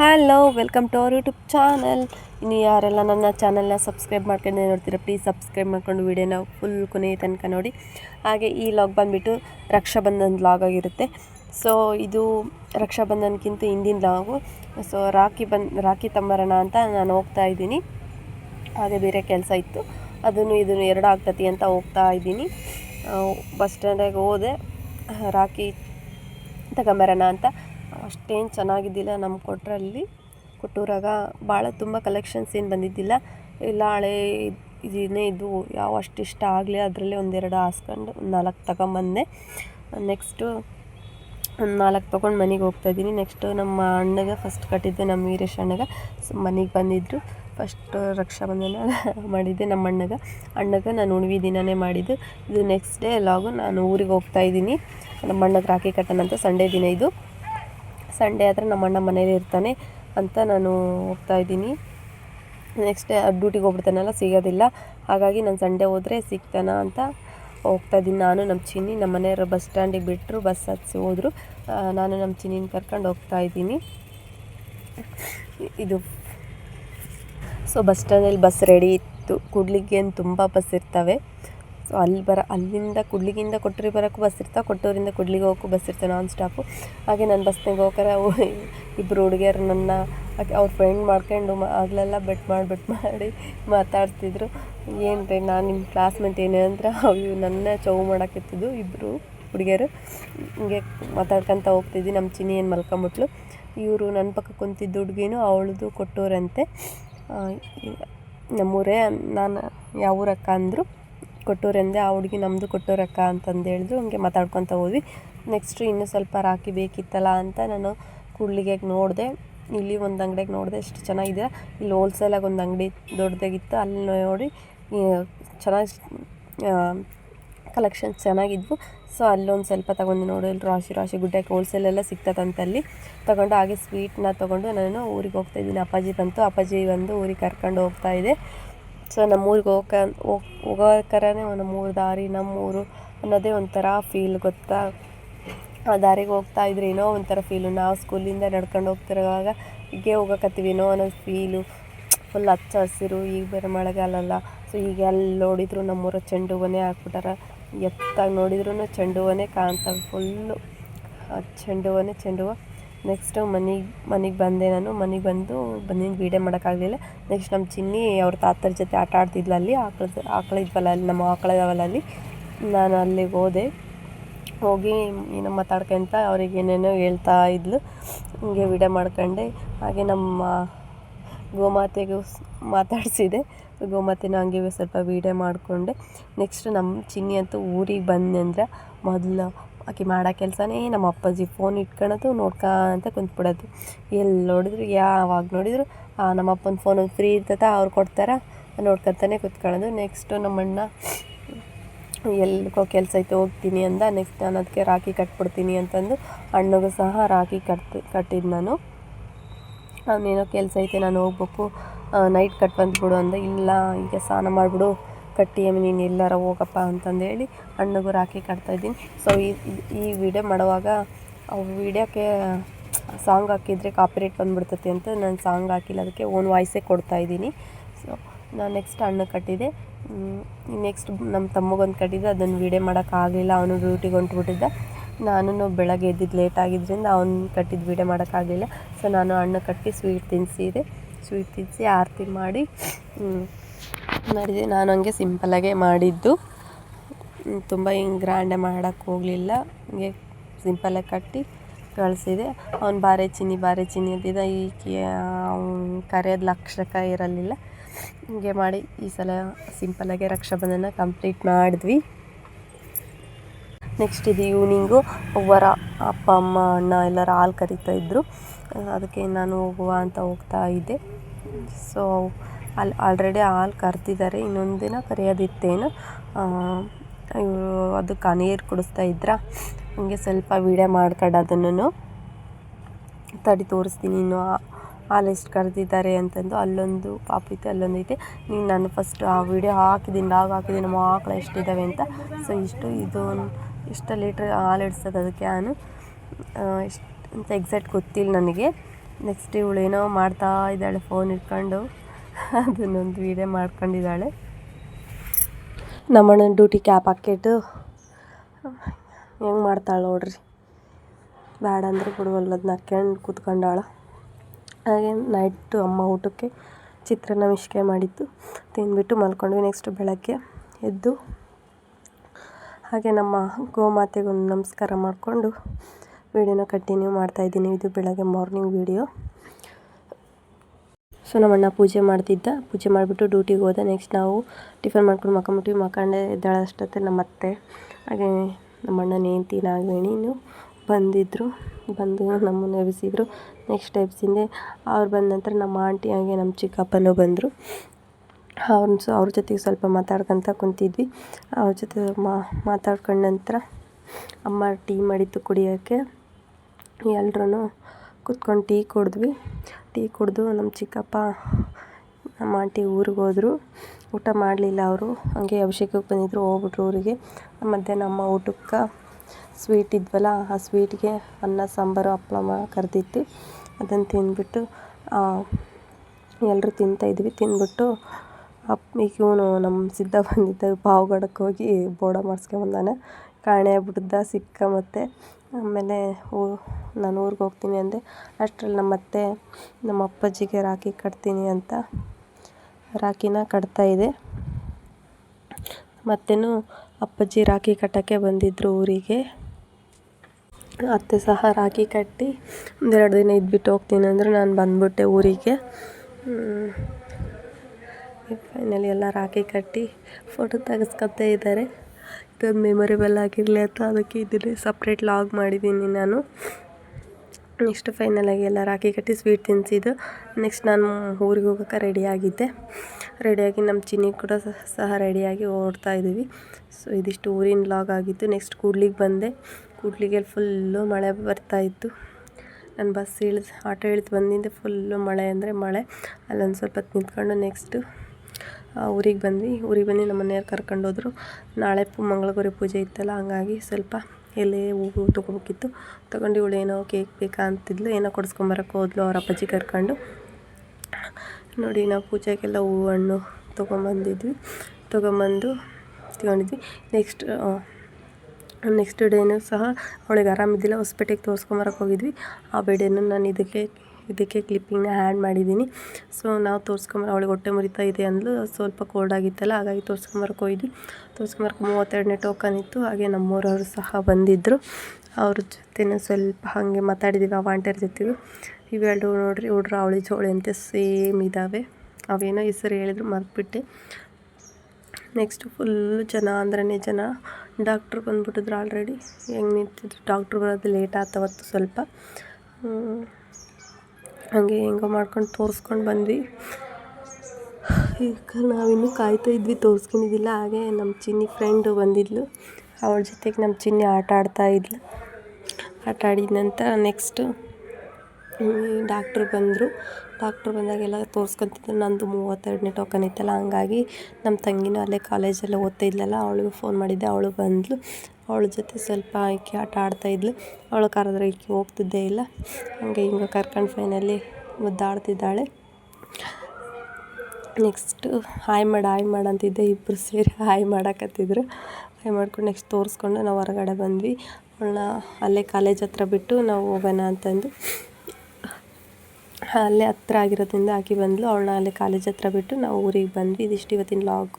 Hello welcome to our YouTube channel ಇನ್ನು ಯಾರೆಲ್ಲ ನನ್ನ ಚಾನಲ್ನ ಸಬ್ಸ್ಕ್ರೈಬ್ ಮಾಡ್ಕೊಂಡು ನೋಡ್ತೀರಾ ಪ್ಲೀಸ್ ಸಬ್ಸ್ಕ್ರೈಬ್ ಮಾಡ್ಕೊಂಡು ವೀಡಿಯೋನ ಫುಲ್ ಕೊನೆಯ ತನಕ ನೋಡಿ. ಹಾಗೆ ಈ ಲಾಗ್ ಬಂದುಬಿಟ್ಟು ರಕ್ಷಾಬಂಧನ್ ಲಾಗ್ ಆಗಿರುತ್ತೆ. ಸೊ ಇದು ರಕ್ಷಾಬಂಧನ್ಗಿಂತ ಹಿಂದಿನ ಲಾಗು ಸೊ ರಾಖಿ ಬನ್ ರಾಖಿ ತಂಬರೋಣ ಅಂತ ನಾನು ಹೋಗ್ತಾ ಇದ್ದೀನಿ. ಹಾಗೆ ಬೇರೆ ಕೆಲಸ ಇತ್ತು. ಅದನ್ನು ಇದನ್ನು ಎರಡು ಆಗ್ತತಿ ಅಂತ ಹೋಗ್ತಾ ಇದ್ದೀನಿ. ಬಸ್ ಸ್ಟ್ಯಾಂಡಿಗೆ ಹೋದೆ. ರಾಖಿ ತಗೊಂಬರೋಣ ಅಂತ. ಅಷ್ಟೇನು ಚೆನ್ನಾಗಿದ್ದಿಲ್ಲ ನಮ್ಮ ಕೊಟ್ಟರಲ್ಲಿ ಕೊಟ್ಟೂರಾಗ ಭಾಳ ತುಂಬ ಕಲೆಕ್ಷನ್ಸ್ ಏನು ಬಂದಿದ್ದಿಲ್ಲ. ಇಲ್ಲ ಹಳೆ ಇದೇನೇ ಇದು ಯಾವ ಇಷ್ಟ ಆಗಲಿ ಅದರಲ್ಲಿ ಒಂದೆರಡು ಹಾಸ್ಕೊಂಡು ಒಂದು ನಾಲ್ಕು ತಗೊಂಬಂದೆ. ನೆಕ್ಸ್ಟು ಒಂದು ನಾಲ್ಕು ತೊಗೊಂಡು ಮನೆಗೆ ಹೋಗ್ತಾಯಿದ್ದೀನಿ ನೆಕ್ಸ್ಟು ನಮ್ಮ ಅಣ್ಣಗೆ ಫಸ್ಟ್ ಕಟ್ಟಿದ್ದೆ ನಮ್ಮ ವೀರೇಶ್ ಅಣ್ಣಗೆ. ಮನೆಗೆ ಬಂದಿದ್ದರು ಫಸ್ಟ್ ರಕ್ಷಾಬಂಧನ ಮಾಡಿದ್ದೆ ನಮ್ಮ ಅಣ್ಣಗೆ. ಅಣ್ಣಗೆ ನಾನು ಉಣ್ವಿ ದಿನವೇ ಮಾಡಿದ್ದು. ಇದು ನೆಕ್ಸ್ಟ್ ಡೇ ಲಾಗು ನಾನು ಊರಿಗೆ ಹೋಗ್ತಾ ಇದ್ದೀನಿ ನಮ್ಮ ಅಣ್ಣಗೆ ರಾಖಿ ಕಟ್ಟೋಣ ಅಂತ ಸಂಡೇ ದಿನ ಇದು. ಸಂಡೇ ಆದರೆ ನಮ್ಮ ಅಣ್ಣ ಮನೇಲಿ ಇರ್ತಾನೆ ಅಂತ ನಾನು ಹೋಗ್ತಾ ಇದ್ದೀನಿ. ನೆಕ್ಸ್ಟ್ ಡ್ಯೂಟಿಗೆ ಹೋಗ್ಬಿಡ್ತಾನಲ್ಲ, ಸಿಗೋದಿಲ್ಲ. ಹಾಗಾಗಿ ನಾನು ಸಂಡೇ ಹೋದರೆ ಸಿಗ್ತಾನ ಅಂತ ಹೋಗ್ತಾ ಇದ್ದೀನಿ. ನಾನು ನಮ್ಮ ಚಿನ್ನಿ ನಮ್ಮ ಮನೆಯವರು ಬಸ್ ಸ್ಟ್ಯಾಂಡಿಗೆ ಬಿಟ್ಟರು ಬಸ್ ಹತ್ಸಿ ಹೋದರು. ನಾನು ನಮ್ಮ ಚಿನ್ನಿನ ಕರ್ಕೊಂಡು ಹೋಗ್ತಾ ಇದ್ದೀನಿ. ಇದು. ಸೊ ಬಸ್ ಸ್ಟ್ಯಾಂಡಲ್ಲಿ ಬಸ್ ರೆಡಿ ಇತ್ತು. ಕೂಡ್ಲಿಕ್ಕೆ ಏನು ತುಂಬ ಬಸ್ ಇರ್ತವೆ. ಸೊ ಅಲ್ಲಿ ಬರ ಅಲ್ಲಿಂದ ಕುಡ್ಲಿಗಿಂದ ಕೊಟ್ಟೂರಿಗೆ ಬರೋಕ್ಕೂ ಬಸ್ ಇರ್ತಾವೆ ಕೊಟ್ಟೂರಿಂದ ಕುಡ್ಲಿಗೆ ಹೋಗೋಕ್ಕೂ ಬಸ್ ಇರ್ತಾವೆ ನಾನ್ ಸ್ಟಾಪು ಹಾಗೆ ನಾನು ಬಸ್ನಾಗ ಅವು ಇಬ್ಬರು ಹುಡುಗಿಯರು ನನ್ನ ಅವ್ರ ಫ್ರೆಂಡ್ ಮಾಡ್ಕೊಂಡು ಆಗಲೆಲ್ಲ ಬೆಟ್ ಮಾಡಿ ಬೆಟ್ ಮಾಡಿ ಮಾತಾಡ್ತಿದ್ರು. ಏನು ರೀ, ನಾನು ನಿಮ್ಮ ಕ್ಲಾಸ್ಮೇಟ್ ಏನೇ ಅಂದ್ರೆ ಅವು ನನ್ನ ಚೌ ಮಾಡಾಕಿತ್ತಿದ್ದು ಇಬ್ಬರು ಹುಡುಗಿಯರು. ಹಿಂಗೆ ಮಾತಾಡ್ಕೊತ ಹೋಗ್ತಿದ್ವಿ ನಮ್ಮ ಚಿನಿ ಏನು ಮಲ್ಕೊಂಬಿಟ್ಲು. ಇವರು ನನ್ನ ಪಕ್ಕ ಕುಂತಿದ್ದು ಹುಡುಗಿನೂ ಅವಳದು ಕೊಟ್ಟೋರಂತೆ. ನಮ್ಮೂರೇ, ನಾನು ಯಾವ ಊರಕ್ಕ ಅಂದರು. ಕೊಟ್ಟೂರೆಂದೆ ಆ ಹುಡುಗಿ ನಮ್ಮದು ಕೊಟ್ಟೂರಕ್ಕ ಅಂತಂದು ಹೇಳಿದ್ರು. ಹಂಗೆ ಮಾತಾಡ್ಕೊತ ಹೋದ್ವಿ. ನೆಕ್ಸ್ಟು ಇನ್ನೂ ಸ್ವಲ್ಪ ರಾಕಿ ಬೇಕಿತ್ತಲ್ಲ ಅಂತ ನಾನು ಕೂಡ್ಲಿಗೆ ನೋಡಿದೆ. ಇಲ್ಲಿ ಒಂದು ಅಂಗಡಿಗೆ ನೋಡಿದೆ, ಎಷ್ಟು ಚೆನ್ನಾಗಿದೆ. ಇಲ್ಲಿ ಹೋಲ್ಸೇಲಾಗಿ ಒಂದು ಅಂಗಡಿ ದೊಡ್ಡದಾಗಿತ್ತು ಅಲ್ಲಿ ನೋಡಿ ಚೆನ್ನಾಗಿ ಕಲೆಕ್ಷನ್ಸ್ ಚೆನ್ನಾಗಿದ್ವು. ಸೊ ಅಲ್ಲೊಂದು ಸ್ವಲ್ಪ ತೊಗೊಂಡು ನೋಡಿ, ಇಲ್ಲಿ ರಾಶಿ ರಾಶಿ ಗುಡ್ಡಕ್ಕೆ ಹೋಲ್ಸೇಲೆಲ್ಲ ಸಿಗ್ತದಂತಲ್ಲಿ ತೊಗೊಂಡು ಹಾಗೆ ಸ್ವೀಟ್ನ ತೊಗೊಂಡು ನಾನು ಊರಿಗೆ ಹೋಗ್ತಾಯಿದ್ದೀನಿ ಅಪ್ಪಾಜಿ ಬಂತು. ಅಪ್ಪಾಜಿ ಬಂದು ಊರಿಗೆ ಕರ್ಕೊಂಡು ಹೋಗ್ತಾ ಇದೆ. ಸೊ ನಮ್ಮೂರಿಗೆ ಹೋಗಕ್ಕೆ ಹೋಗ್, ಹೋಗೋಕರನೇ ಮೂರು ದಾರಿ, ನಮ್ಮೂರು ಅನ್ನೋದೇ ಒಂಥರ ಫೀಲ್ ಗೊತ್ತಾ? ಆ ದಾರಿಗೆ ಹೋಗ್ತಾ ಇದ್ರೆ ಏನೋ ಒಂಥರ ಫೀಲು ನಾವು ಸ್ಕೂಲಿಂದ ನಡ್ಕೊಂಡು ಹೋಗ್ತಿರುವಾಗ ಹೀಗೆ ಹೋಗಕತ್ತೀವೇನೋ ಅನ್ನೋ ಫೀಲು ಫುಲ್ ಹಚ್ಚ ಹಸಿರು, ಈಗ ಬೇರೆ ಮಳೆಗಾಲಲ್ಲ ಸೊ ಈಗ ಎಲ್ಲಿ ನೋಡಿದ್ರು ನಮ್ಮೂರ ಚೆಂಡು ಹೂವನೆ ಹಾಕ್ಬಿಟ್ಟಾರ. ಎತ್ತಾಗಿ ನೋಡಿದ್ರೂ ಚೆಂಡು ಹೂವನೆ ಕಾಣ್ತವೆ. ಫುಲ್ಲು ಚೆಂಡು ಹೂವನೆ ಚೆಂಡು ಹೂವು ನೆಕ್ಸ್ಟು ಮನೆಗೆ ಮನೆಗೆ ಬಂದೆ ನಾನು. ಮನೆಗೆ ಬಂದು ಬಂದಿದ್ದು ವೀಡಿಯೋ ಮಾಡೋಕ್ಕಾಗಲಿಲ್ಲ. ನೆಕ್ಸ್ಟ್ ನಮ್ಮ ಚಿನ್ನಿ ಅವ್ರ ತಾತರ ಜೊತೆ ಆಟ ಆಡ್ತಿದ್ಲು ಅಲ್ಲಿ ಆಕಳ ಆಕಳ ಇದ್ವಲ್ಲ ಅಲ್ಲಿ, ನಮ್ಮ ಆಕಳ ಇದಾವಲ್ಲ ಅಲ್ಲಿ. ನಾನು ಅಲ್ಲಿಗೆ ಹೋದೆ. ಹೋಗಿ ಏನೋ ಮಾತಾಡ್ಕೊಂತ ಅವ್ರಿಗೆ ಏನೇನೋ ಹೇಳ್ತಾ ಇದ್ಲು. ಹಿಂಗೆ ವೀಡಿಯೋ ಮಾಡ್ಕೊಂಡೆ. ಹಾಗೆ ನಮ್ಮ ಗೋಮಾತೆಗೂ ಮಾತಾಡಿಸಿದೆ. ಗೋಮಾತೆನ ಹಂಗೆ ಸ್ವಲ್ಪ ವೀಡಿಯೋ ಮಾಡಿಕೊಂಡೆ. ನೆಕ್ಸ್ಟ್ ನಮ್ಮ ಚಿನ್ನಿ ಅಂತೂ ಊರಿಗೆ ಬಂದೆ ಮೊದಲು ಆಕೆ ಮಾಡೋ ಕೆಲಸನೇ ನಮ್ಮ ಅಪ್ಪಾಜಿ ಫೋನ್ ಇಟ್ಕೊಳೋದು ನೋಡ್ಕೊಂತ ಕುಂತ್ಬಿಡೋದು. ಎಲ್ಲಿ ನೋಡಿದ್ರು, ಯಾವಾಗ ನೋಡಿದ್ರು ನಮ್ಮ ಅಪ್ಪನ ಫೋನ್ ಫ್ರೀ ಇರ್ತದ ಅವ್ರು ಕೊಡ್ತಾರ ನೋಡ್ಕೊತಾನೆ ಕುತ್ಕೊಳ್ಳೋದು. ನೆಕ್ಸ್ಟು ನಮ್ಮ ಅಣ್ಣ ಎಲ್ಲಿಗೋ ಕೆಲಸ ಐತೆ, ಹೋಗ್ತೀನಿ ಅಂದ. ನೆಕ್ಸ್ಟ್ ನಾನು ಅದಕ್ಕೆ ರಾಖಿ ಕಟ್ಬಿಡ್ತೀನಿ ಅಂತಂದು ಅಣ್ಣಗೂ ಸಹ ರಾಖಿ ಕಟ್ ಕಟ್ಟಿದ್ದು ನಾನು. ಅವನೇನೋ ಕೆಲಸ ಐತೆ, ನಾನು ಹೋಗ್ಬೇಕು ನೈಟ್ ಕಟ್ ಬಂದುಬಿಡು ಅಂದ. ಇಲ್ಲ, ಈಗ ಸ್ನಾನ ಮಾಡಿಬಿಡು ಕಟ್ಟಿ ನೀನು ಎಲ್ಲಾರ ಹೋಗಪ್ಪ ಅಂತಂದೇಳಿ ಅಣ್ಣಗೂ ರಾಖಿ ಕಟ್ತಾಯಿದ್ದೀನಿ ಸೊ ಈ ಈ ವಿಡಿಯೋ ಮಾಡುವಾಗ ಅವು ವಿಡಿಯೋಕ್ಕೆ ಸಾಂಗ್ ಹಾಕಿದರೆ ಕಾಪಿರೇಟ್ ಬಂದುಬಿಡ್ತೈತೆ ಅಂತ ನಾನು ಸಾಂಗ್ ಹಾಕಿಲ್ಲ, ಅದಕ್ಕೆ ಓನ್ ವಾಯ್ಸೇ ಕೊಡ್ತಾಯಿದ್ದೀನಿ ಸೊ ನಾನು ನೆಕ್ಸ್ಟ್ ಅಣ್ಣ ಕಟ್ಟಿದೆ. ನೆಕ್ಸ್ಟ್ ನಮ್ಮ ತಮ್ಮಗೊಂದು ಕಟ್ಟಿದ್ದೆ ಅದನ್ನು ವೀಡಿಯೋ ಮಾಡೋಕ್ಕಾಗಲಿಲ್ಲ ಅವನು ಡ್ಯೂಟಿಗೆ ಹೊಂಟ್ಬಿಟ್ಟಿದ್ದ. ನಾನು ಬೆಳಗ್ಗೆ ಎದ್ದಿದ್ದು ಲೇಟ್ ಆಗಿದ್ದರಿಂದ ಅವ್ನು ಕಟ್ಟಿದ್ದು ವೀಡಿಯೋ ಮಾಡೋಕ್ಕಾಗಲಿಲ್ಲ ಸೊ ನಾನು ಅಣ್ಣ ಕಟ್ಟಿ ಸ್ವೀಟ್ ತಿನ್ನಿಸಿದೆ ಸ್ವೀಟ್ ತಿನ್ನಿಸಿ ಆರತಿ ಮಾಡಿ ಮಾಡಿದೆ. ನಾನು ಹಂಗೆ ಸಿಂಪಲಾಗೆ ಮಾಡಿದ್ದು. ತುಂಬ ಹಿಂಗೆ ಗ್ರ್ಯಾಂಡೆ ಮಾಡೋಕ್ಕೆ ಹೋಗಲಿಲ್ಲ. ಹಿಂಗೆ ಸಿಂಪಲಾಗಿ ಕಟ್ಟಿ ಕಳಿಸಿದೆ. ಅವ್ನು ಬಾರೆ ಚಿನ್ನಿ ಬಾರೆ ಚಿನ್ನಿ ಅಂತಿದ್ದ ಈಕೆ, ಅವ್ನು ಕರೆಯೋದು ಲಕ್ಷಕ ಇರಲಿಲ್ಲ. ಹಿಂಗೆ ಮಾಡಿ ಈ ಸಲ ಸಿಂಪಲಾಗೆ ರಕ್ಷಾಬಂಧನ ಕಂಪ್ಲೀಟ್ ಮಾಡಿದ್ವಿ. ನೆಕ್ಸ್ಟ್ ಇದು ಈವ್ನಿಂಗು ಒಬ್ಬರ ಅಪ್ಪ, ಅಮ್ಮ, ಅಣ್ಣ ಎಲ್ಲರೂ ಹಾಲು ಕರಿತಾ ಇದ್ದರು ಅದಕ್ಕೆ ನಾನು ಹೋಗುವ ಅಂತ ಹೋಗ್ತಾ ಇದ್ದೆ. ಸೊ ಅಲ್ಲಿ ಆಲ್ರೆಡಿ ಹಾಲು ಕರೆದಿದ್ದಾರೆ. ಇನ್ನೊಂದು ದಿನ ಕರೆಯೋದಿತ್ತೇನು. ಅದಕ್ಕೆ ನೀರು ಕುಡಿಸ್ತಾ ಇದ್ರ? ಹಂಗೆ ಸ್ವಲ್ಪ ವೀಡಿಯೋ ಮಾಡ್ಕೊಂಡು ಅದನ್ನು ತಡಿ ತೋರಿಸ್ತೀನಿ. ಇನ್ನು ಹಾಲು ಎಷ್ಟು ಕರೆದಿದ್ದಾರೆ ಅಂತಂದು ಅಲ್ಲೊಂದು ಪಾಪಿತ್ತು ಅಲ್ಲೊಂದು ಐತೆ. ನೀನು ನಾನು ಫಸ್ಟ್ ಆ ವೀಡಿಯೋ ಹಾಕಿದ್ದೀನಿ ಲಾಗ್ ಹಾಕಿದ್ದೀನಿ ನಮ್ಮ ಆಕಳು ಎಷ್ಟಿದ್ದಾವೆ ಅಂತ. ಸೊ ಇಷ್ಟು ಇದು, ಇಷ್ಟು ಲೀಟ್ರ್ ಹಾಲು ಇಡ್ಸೋದು ಅದಕ್ಕೆ ನಾನು ಎಷ್ಟು ಅಂತ ಎಕ್ಸಾಕ್ಟ್ ಗೊತ್ತಿಲ್ಲ ನನಗೆ. ನೆಕ್ಸ್ಟ್ ಇವಳು ಏನೋ ಮಾಡ್ತಾ ಇದ್ದಾಳೆ ಫೋನ್ ಇಟ್ಕೊಂಡು ಅದನ್ನೊಂದು ವೀಡಿಯೋ ಮಾಡ್ಕೊಂಡಿದ್ದಾಳೆ. ನಮ್ಮಣ್ಣ ಡ್ಯೂಟಿ ಕ್ಯಾಪ್ ಹಾಕಿಟ್ಟು ಹೆಂಗೆ ಮಾಡ್ತಾಳೆ ನೋಡ್ರಿ. ಬ್ಯಾಡ ಅಂದರೆ ಬಿಡುವಲ್ಲ ಅದನ್ನ ಹಾಕ್ಯಂಡು ಕೂತ್ಕೊಂಡಾಳ. ಹಾಗೆ ನೈಟು ಅಮ್ಮ ಊಟಕ್ಕೆ ಚಿತ್ರನ ಮಿಶ್ಕೆ ಮಾಡಿತ್ತು ತಿಂದ್ಬಿಟ್ಟು ಮಲ್ಕೊಂಡ್ವಿ ನೆಕ್ಸ್ಟ್ ಬೆಳಗ್ಗೆ ಎದ್ದು. ಹಾಗೆ ನಮ್ಮ ಗೋಮಾತೆಗೊಂದು ನಮಸ್ಕಾರ ಮಾಡಿಕೊಂಡು ವೀಡಿಯೋನ ಕಂಟಿನ್ಯೂ ಮಾಡ್ತಾಯಿದ್ದೀನಿ ಇದು ಬೆಳಗ್ಗೆ ಮಾರ್ನಿಂಗ್ ವೀಡಿಯೋ ಸೊ ನಮ್ಮಣ್ಣ ಪೂಜೆ ಮಾಡ್ತಿದ್ದ. ಪೂಜೆ ಮಾಡಿಬಿಟ್ಟು ಡ್ಯೂಟಿಗೆ ಹೋದ. ನೆಕ್ಸ್ಟ್ ನಾವು ಟಿಫನ್ ಮಾಡ್ಕೊಂಡು ಮಕ್ಕಂಬಿಟ್ಟು ಮಕ್ಕಂಡೆ ನಮ್ಮ ಅತ್ತೆ ಹಾಗೆ ನಮ್ಮಣ್ಣನ ಹೆಂಡತಿ, ನಾಗವೇಣಿನೂ ಬಂದಿದ್ದರು ಬಂದು ನಮ್ಮನ್ನು ಎಬ್ಬಿಸಿದ್ರು. ನೆಕ್ಸ್ಟ್ ಎಬ್ಸಿಂದೆ ಅವ್ರು ಬಂದ ನಂತರ ನಮ್ಮ ಆಂಟಿ ಹಾಗೆ ನಮ್ಮ ಚಿಕ್ಕಪ್ಪನೂ ಬಂದರು. ಅವ್ರನ್ನ ಸೊ, ಅವ್ರ ಜೊತೆಗೆ ಸ್ವಲ್ಪ ಮಾತಾಡ್ಕೊಂತ ಕುಂತಿದ್ವಿ. ಅವ್ರ ಜೊತೆ ಮಾತಾಡ್ಕೊಂಡ ನಂತರ ಅಮ್ಮ ಟೀ ಮಾಡಿತ್ತು ಕುಡಿಯೋಕ್ಕೆ. ಎಲ್ರೂ ಕುತ್ಕೊಂಡು ಟೀ ಕುಡಿದ್ವಿ. ಟೀ ಕುಡಿದು ನಮ್ಮ ಚಿಕ್ಕಪ್ಪ ನಮ್ಮ ಆಂಟಿ ಊರಿಗೆ ಹೋದರು. ಊಟ ಮಾಡಲಿಲ್ಲ ಅವರು. ಹಾಗೆ ಅಭಿಷೇಕಕ್ಕೆ ಬಂದಿದ್ದರು ಹೋಗ್ಬಿಟ್ರು ಊರಿಗೆ. ಮಧ್ಯಾಹ್ನ ನಮ್ಮ ಊಟಕ್ಕೆ ಸ್ವೀಟ್ ಇದ್ವಲ್ಲ, ಆ ಸ್ವೀಟ್ಗೆ ಅನ್ನ, ಸಾಂಬಾರು, ಹಪ್ಳ ಮಾ, ಕರೆದಿತ್ತು. ಅದನ್ನು ತಿಂದ್ಬಿಟ್ಟು ಎಲ್ಲರೂ ತಿಂತಾಯಿದ್ವಿ ತಿಂದ್ಬಿಟ್ಟು, ಅಪ್ ಇವನು ನಮ್ಮ ಸಿದ್ಧ ಬಂದಿದ್ದ ಪಾವಗಡಕ್ಕೆ ಹೋಗಿ ಬೋಡ ಮಾಡಿಸ್ಕೊಂಬಂದಾನೆ ಕಾಣೆ ಆಗ್ಬಿಟ್ಟಿದ್ದ ಸಿಕ್ಕ ಮತ್ತೆ ಆಮೇಲೆ ಊ ನಾನು ಊರಿಗೆ ಹೋಗ್ತೀನಿ ಅಂದೆ. ಅಷ್ಟ್ರಲ್ಲಿ ನಮ್ಮ ಅತ್ತೆ ನಮ್ಮ ಅಪ್ಪಾಜಿಗೆ ರಾಖಿ ಕಟ್ತೀನಿ ಅಂತ ರಾಖಿನ ಕಟ್ತಾಯಿದೆ ಮತ್ತೆನೂ ಅಪ್ಪಾಜಿ ರಾಖಿ ಕಟ್ಟೋಕ್ಕೆ ಬಂದಿದ್ದರು ಊರಿಗೆ. ಅತ್ತೆ ಸಹ ರಾಖಿ ಕಟ್ಟಿ ಒಂದೆರಡು ದಿನ ಇದ್ಬಿಟ್ಟು ಹೋಗ್ತೀನಿ ಅಂದರೆ ನಾನು ಬಂದ್ಬಿಟ್ಟೆ ಊರಿಗೆ. ಫೈನಲಿ ಎಲ್ಲ ರಾಖಿ ಕಟ್ಟಿ ಫೋಟೋ ತೆಗೆಸ್ಕೊತಾ ಇದ್ದಾರೆ. ಇದೊಂದು ಮೆಮೊರೇಬಲ್ ಆಗಿರಲಿ ಅಂತ ಅದಕ್ಕೆ ಇದನ್ನೇ ಸಪ್ರೇಟ್ ಲಾಗ್ ಮಾಡಿದ್ದೀನಿ ನಾನು. ನೆಕ್ಸ್ಟ್ ಫೈನಲಾಗಿ ಎಲ್ಲ ರಾಖಿ ಕಟ್ಟಿ ಸ್ವೀಟ್ ತಿನ್ಸಿದ್ದು. ನೆಕ್ಸ್ಟ್ ನಾನು ಊರಿಗೆ ಹೋಗೋಕೆ ರೆಡಿಯಾಗಿದ್ದೆ ರೆಡಿಯಾಗಿ ನಮ್ಮ ಚಿನ್ನಿ ಕೂಡ ಸಹ ರೆಡಿಯಾಗಿ ಓಡ್ತಾ ಇದ್ದೀವಿ. ಸೊ ಇದಿಷ್ಟು ಊರಿನ ಲಾಗ್ ಆಗಿತ್ತು. ನೆಕ್ಸ್ಟ್ ಕೂಡ್ಲಿಗೆ ಬಂದೆ. ಕೂಡ್ಲಿಗೆ ಫುಲ್ಲು ಮಳೆ ಬರ್ತಾಯಿತ್ತು ನಾನು ಬಸ್ ಇಳಿದು, ಆಟೋ ಇಳಿದು ಬಂದಿದ್ದೆ ಫುಲ್ಲು ಮಳೆ ಅಂದರೆ ಮಳೆ. ಅಲ್ಲೊಂದು ಸ್ವಲ್ಪ ನಿಂತ್ಕೊಂಡು ನೆಕ್ಸ್ಟು ಊರಿಗೆ ಬಂದ್ವಿ. ಊರಿಗೆ ಬಂದು ನಮ್ಮ ಮನೆಯವ್ರು ಕರ್ಕೊಂಡೋದ್ರು ನಾಳೆ ಪು ಮಂಗಳಗೌರಿ ಪೂಜೆ ಇತ್ತಲ್ಲ, ಹಂಗಾಗಿ ಸ್ವಲ್ಪ ಎಲೆ ಹೂವು ತೊಗೊಬೇಕಿತ್ತು. ತೊಗೊಂಡು ಇವಳು ಏನೋ ಕೇಕ್ ಬೇಕಾ ಅಂತಿದ್ಲು. ಏನೋ ಕೊಡಿಸ್ಕೊಂಬರಕ್ಕೆ ಹೋದ್ಲು ಅವ್ರ ಅಪ್ಪಾಜಿ ಕರ್ಕೊಂಡು. ನೋಡಿ, ನಾವು ಪೂಜೆಗೆಲ್ಲ ಹೂವು, ಹಣ್ಣು ತೊಗೊಂಬಂದಿದ್ವಿ. ತೊಗೊಂಬಂದು ತಗೊಂಡಿದ್ವಿ. ನೆಕ್ಸ್ಟ್ ನೆಕ್ಸ್ಟ್ ಡೇನೂ ಸಹ ಅವಳಿಗೆ ಆರಾಮಿದ್ದಿಲ್ಲ. ಹೊಸ್ಪೇಟೆಗೆ ತೋರಿಸ್ಕೊಂಬರಕ್ಕೆ ಹೋಗಿದ್ವಿ. ಆ ಬೇಡೇನು ನಾನು ಇದಕ್ಕೆ ಇದಕ್ಕೆ ಕ್ಲಿಪ್ಪಿಂಗ್ನ ಆ್ಯಡ್ ಮಾಡಿದ್ದೀನಿ. ಸೊ ನಾವು ತೋರಿಸ್ಕೊಂಬರ ಅವಳಿಗೆ ಹೊಟ್ಟೆ ಮುರಿತಾ ಇದೆ ಅಂದ್ಲು. ಸ್ವಲ್ಪ ಕೋಲ್ಡ್ ಆಗಿತ್ತಲ್ಲ, ಹಾಗಾಗಿ ತೋರಿಸ್ಕೊಂಬರಕ್ಕೆ ಹೋಗಿದ್ವಿ ತೋರಿಸ್ಕೊಂಬರಕ್ಕೆ ಮೂವತ್ತೆರಡನೇ ಟೋಕನ್ ಇತ್ತು. ಹಾಗೆ ನಮ್ಮೂರವರು ಸಹ ಬಂದಿದ್ದರು ಅವ್ರ ಜೊತೆನೂ ಸ್ವಲ್ಪ ಹಾಗೆ ಮಾತಾಡಿದ್ದೀವಿ ಆ ವಾಂಟರ್ ಜೊತೆಗೂ ಇವೆರಡು ನೋಡ್ರಿ, ಹುಡ್ರ ಅವಳಿ ಜೋಳಿ ಅಂತ ಸೇಮ್ ಇದ್ದಾವೆ ಅವೇನೋ ಹೆಸರು ಹೇಳಿದ್ರು, ಮರ್ತ್ಬಿಟ್ಟೆ. ನೆಕ್ಸ್ಟ್ ಫುಲ್ಲು ಜನ ಅಂದ್ರೆ ಜನ. ಡಾಕ್ಟ್ರು ಬಂದುಬಿಟ್ಟಿದ್ರು ಆಲ್ರೆಡಿ ಹೆಂಗೆ ನಿಂತಿದ್ರು? ಡಾಕ್ಟ್ರು ಬರೋದು ಲೇಟ್ ಆತವತ್ತು ಸ್ವಲ್ಪ. ಹಾಗೆ ಹೆಂಗೋ ಮಾಡ್ಕೊಂಡು ತೋರಿಸ್ಕೊಂಡು ಬಂದ್ವಿ. ಈಗ ನಾವಿನ್ನೂ ಕಾಯ್ತಾ ಇದ್ವಿ, ತೋರಿಸ್ಕೊಂಡಿದ್ದಿಲ್ಲ. ಹಾಗೆ ನಮ್ಮ ಚಿನ್ನಿ ಫ್ರೆಂಡು ಬಂದಿದ್ಲು. ಅವಳ ಜೊತೆಗೆ ನಮ್ಮ ಚಿನ್ನಿ ಆಟ ಆಡ್ತಾ ಇದ್ಲು. ಆಟ ಆಡಿದ ನಂತರ ನೆಕ್ಸ್ಟು ಡಾಕ್ಟ್ರು ಬಂದರು. ಡಾಕ್ಟ್ರು ಬಂದಾಗೆಲ್ಲ ತೋರಿಸ್ಕೊತಿದ್ರು, ನಂದು ಮೂವತ್ತೆರಡನೇ ಟೋಕನ್ ಇತ್ತಲ್ಲ, ಹಂಗಾಗಿ ನಮ್ಮ ತಂಗಿನೂ ಅಲ್ಲೇ ಕಾಲೇಜಲ್ಲಿ ಓದ್ತಾ ಇದ್ಲಲ್ಲ, ಅವಳಿಗೂ ಫೋನ್ ಮಾಡಿದ್ದೆ, ಅವಳು ಬಂದಳು ಅವಳ ಜೊತೆ ಸ್ವಲ್ಪ ಆಕೆ ಆಟ ಆಡ್ತಾಯಿದ್ಲು ಅವಳು ಕರೆದ್ರೆ ಈಕೆ ಹೋಗ್ತಿದ್ದೇ ಇಲ್ಲ. ಹಂಗೆ ಹಿಂಗೆ ಕರ್ಕೊಂಡು ಫೈನಲಿ ಮುದ್ದಾಡ್ತಿದ್ದಾಳೆ. ನೆಕ್ಸ್ಟು ಹಾಯ್ ಮಾಡು ಹಾಯ್ ಮಾಡು ಅಂತಿದ್ದೆ ಇಬ್ಬರು ಸೇರಿ ಹಾಯ್ ಮಾಡಕತ್ತಿದ್ರು. ಹಾಯ್ ಮಾಡ್ಕೊಂಡು ನೆಕ್ಸ್ಟ್ ತೋರಿಸ್ಕೊಂಡು ನಾವು ಹೊರಗಡೆ ಬಂದ್ವಿ. ಅವಳನ್ನ ಅಲ್ಲೇ ಕಾಲೇಜ್ ಹತ್ರ ಬಿಟ್ಟು ನಾವು ಹೋಗೋಣ ಅಂತಂದು. ಅಲ್ಲೇ ಹತ್ರ ಆಗಿರೋದ್ರಿಂದ ಆಕೆ ಬಂದಳು ಅವಳನ್ನ ಅಲ್ಲೇ ಕಾಲೇಜ್ ಹತ್ರ ಬಿಟ್ಟು ನಾವು ಊರಿಗೆ ಬಂದ್ವಿ. ಇದಿಷ್ಟು ಇವತ್ತಿನ ಲಾಗ್